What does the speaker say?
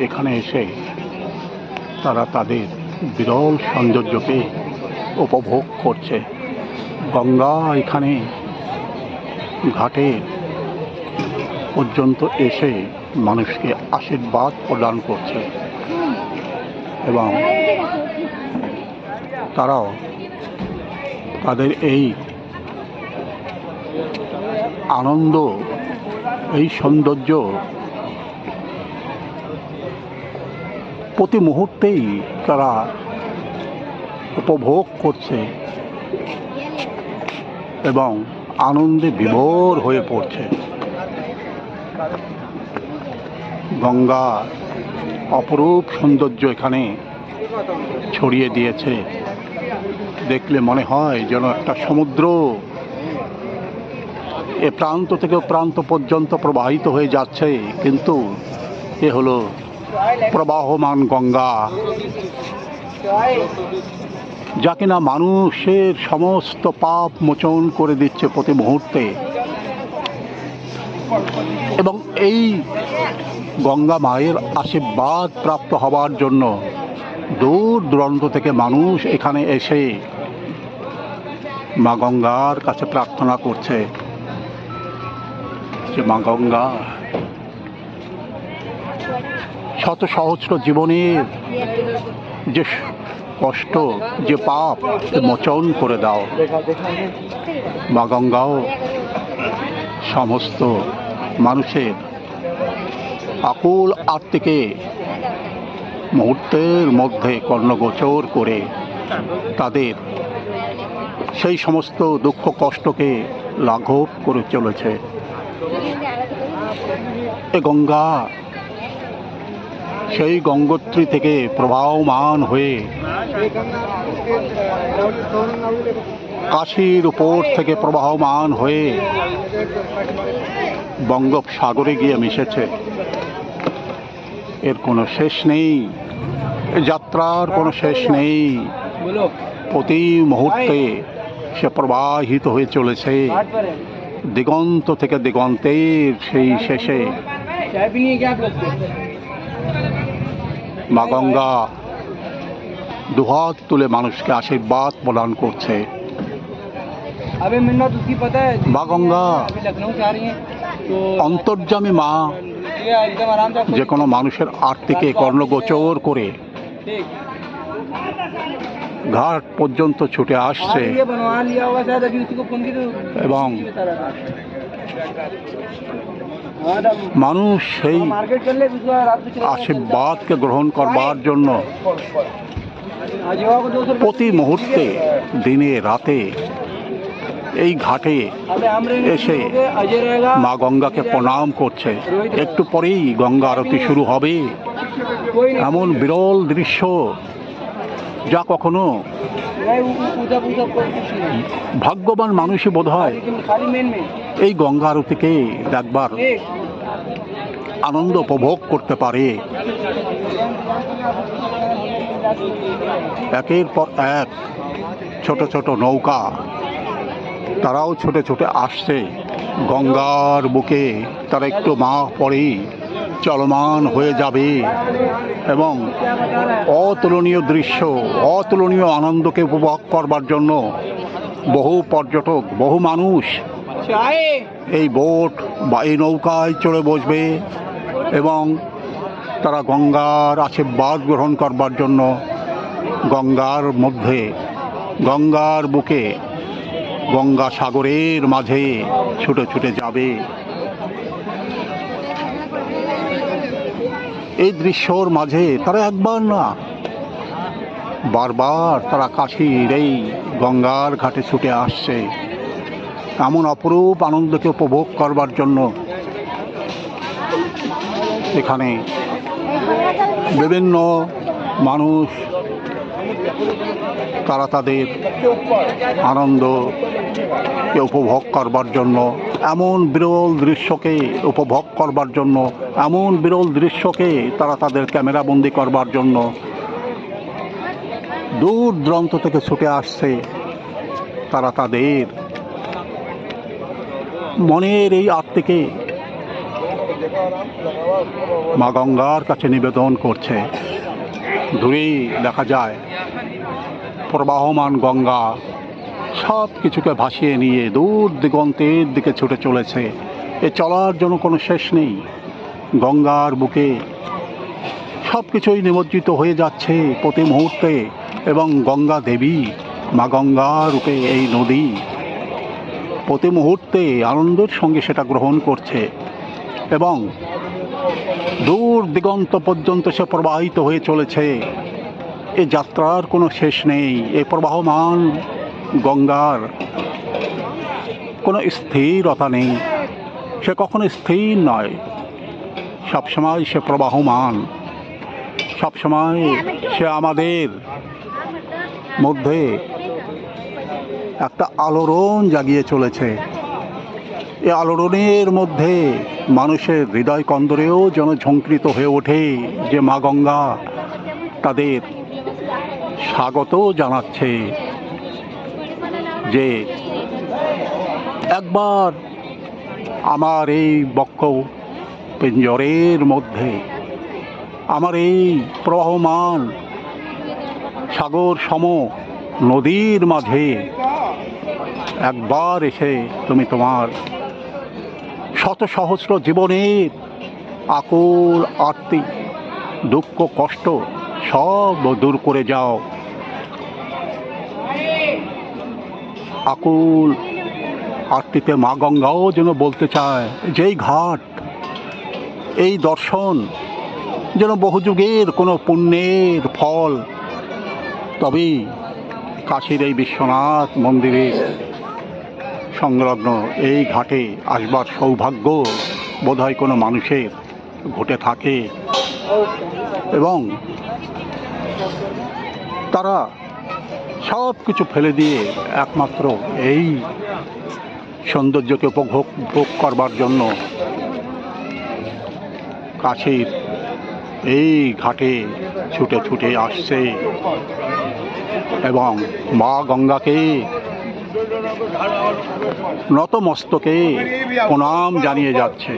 এখানে এসে তারা তাদের বিরল সৌন্দর্যকে উপভোগ করছে। গঙ্গা এখানে ঘাটে পর্যন্ত এসে মানুষকে আশীর্বাদ প্রদান করছে এবং তারাও তাদের এই আনন্দ, এই সৌন্দর্য প্রতি মুহূর্তেই তারা উপভোগ করছে এবং আনন্দে বিভোর হয়ে পড়ছে। গঙ্গা অপরূপ সৌন্দর্য এখানে ছড়িয়ে দিয়েছে। দেখলে মনে হয় যেন একটা সমুদ্র। এ প্রান্ত থেকে প্রান্ত পর্যন্ত প্রবাহিত হয়ে যাচ্ছে, কিন্তু এ হলো প্রবাহমান গঙ্গা। যা কিনা মানুষের সমস্ত পাপ মোচন করে দিচ্ছে প্রতি মুহূর্তে। এবং এই গঙ্গা মায়ের আশীর্বাদ প্রাপ্ত হবার জন্য দূর দূরান্ত থেকে মানুষ এখানে এসে মা গঙ্গার কাছে প্রার্থনা করছে যে, মা গঙ্গা শত সহস্র জীবনের যে কষ্ট, যে পাপ মোচন করে দাও। মা গঙ্গাও সমস্ত মানুষের আকুল আত্মিকে মুহূর্তের মধ্যে কর্ণগোচর করে তাদের সেই সমস্ত দুঃখ কষ্টকে লাঘব করে চলেছে। এ গঙ্গা সেই গঙ্গোত্রী থেকে প্রবাহমান হয়ে কাশির উপর থেকে প্রবাহমান হয়ে বঙ্গোপসাগরে গিয়ে মিশেছে। এর কোনো শেষ নেই। যাত্রার কোনো শেষ নেই। প্রতি মুহূর্তে সে প্রবাহিত হয়ে চলেছে। দিগন্ত থেকে দিগন্তের সেই শেষে। মা গঙ্গা দুহাত তুলে মানুষকে আশীর্বাদ প্রদান করছে। মা গঙ্গা অন্তর্যামী মা যে কোনো মানুষের আর্থিকে কর্ণগোচর করে ঘাট পর্যন্ত ছুটে আসছে। এবং মানুষ সেই আশীর্বাদকে গ্রহণ করবার জন্য। প্রতি মুহূর্তে, দিনে, রাতে এই ঘাটে এসে মা গঙ্গাকে প্রণাম করছে। একটু পরেই গঙ্গা আরতি শুরু হবে। এমন বিরল দৃশ্য যা কখনো ভাগ্যবান মানুষই বোধ হয় এই গঙ্গা আরতিকে দেখবার আনন্দ উপভোগ করতে পারে। একের পর এক ছোট ছোট নৌকা, তারাও ছোটে ছোটে আসছে। গঙ্গার বুকে তারা একটু মা পরেই চলমান হয়ে যাবে এবং অতুলনীয় দৃশ্য, অতুলনীয় আনন্দকে উপভোগ করবার জন্য বহু পর্যটক, বহু মানুষ এই বোট বা এই নৌকায় চড়ে বসবে এবং তারা গঙ্গার আশীর্বাদ গ্রহণ করবার জন্য গঙ্গার মধ্যে, গঙ্গার বুকে, গঙ্গা সাগরের মাঝে ছুটে ছুটে যাবে। এই দৃশ্যর মাঝে তারা একবার না, বারবার তারা কাশীর এই গঙ্গার ঘাটে ছুটে আসছে। এমন অপরূপ আনন্দকে উপভোগ করবার জন্য এখানে বিভিন্ন মানুষ, তারা তাদের আনন্দকে উপভোগ করবার জন্য, এমন বিরল দৃশ্যকে উপভোগ করবার জন্য, এমন বিরল দৃশ্যকে তারা তাদের ক্যামেরাবন্দি করবার জন্য দূর দূরান্ত থেকে ছুটে আসছে, তারা তাদের মনের এই আত্মিকে মা গঙ্গার কাছে নিবেদন করছে। দূরেই দেখা যায়, প্রবাহমান গঙ্গা সব কিছুকে ভাসিয়ে নিয়ে দূর দিগন্তের দিকে ছুটে চলেছে। এ চলার জন্য কোনো শেষ নেই। গঙ্গার বুকে সব কিছুই নিমজ্জিত হয়ে যাচ্ছে প্রতি মুহূর্তে এবং গঙ্গা দেবী মা গঙ্গা রূপে এই নদী প্রতি মুহূর্তে আনন্দের সঙ্গে সেটা গ্রহণ করছে এবং দূর দিগন্ত পর্যন্ত সে প্রবাহিত হয়ে চলেছে। এ যাত্রার কোনো শেষ নেই। এ প্রবাহমান গঙ্গার কোনো স্থিরতা নেই। সে কখনো স্থির নয়। সবসময় সে প্রবাহমান। সবসময় সে আমাদের মধ্যে একটা আলোড়ন জাগিয়ে চলেছে। এই আলোড়নের মধ্যে মানুষের হৃদয় কন্দরেও যেন ঝঙ্কৃত হয়ে ওঠে যে মা গঙ্গা তাদের স্বাগত জানাচ্ছে যে একবার আমার এই বক্ষ পিঞ্জরের মধ্যে আমার এই প্রবাহমান সাগর সম নদীর মাঝে একবার এসে তুমি তোমার শত সহস্র জীবনের আকুল আরতি দুঃখ, কষ্ট সব দূর করে যাও। আকুল আরতিতে মা গঙ্গাও যেন বলতে চায়, যেই ঘাট, এই দর্শন যেন বহু যুগের কোনো পুণ্যের ফল। তবেই কাশীর এই বিশ্বনাথ মন্দিরে সংলগ্ন এই ঘাটে আসবার সৌভাগ্য বোধহয় কোনো মানুষের ঘটে থাকে। এবং তারা সব কিছু ফেলে দিয়ে একমাত্র এই সৌন্দর্যকে উপভোগ, ভোগ করবার জন্য কাশীর এই ঘাটে ছুটে ছুটে আসছে। এবং মা গঙ্গাকে নতমস্তকে প্রণাম জানিয়ে যাচ্ছে।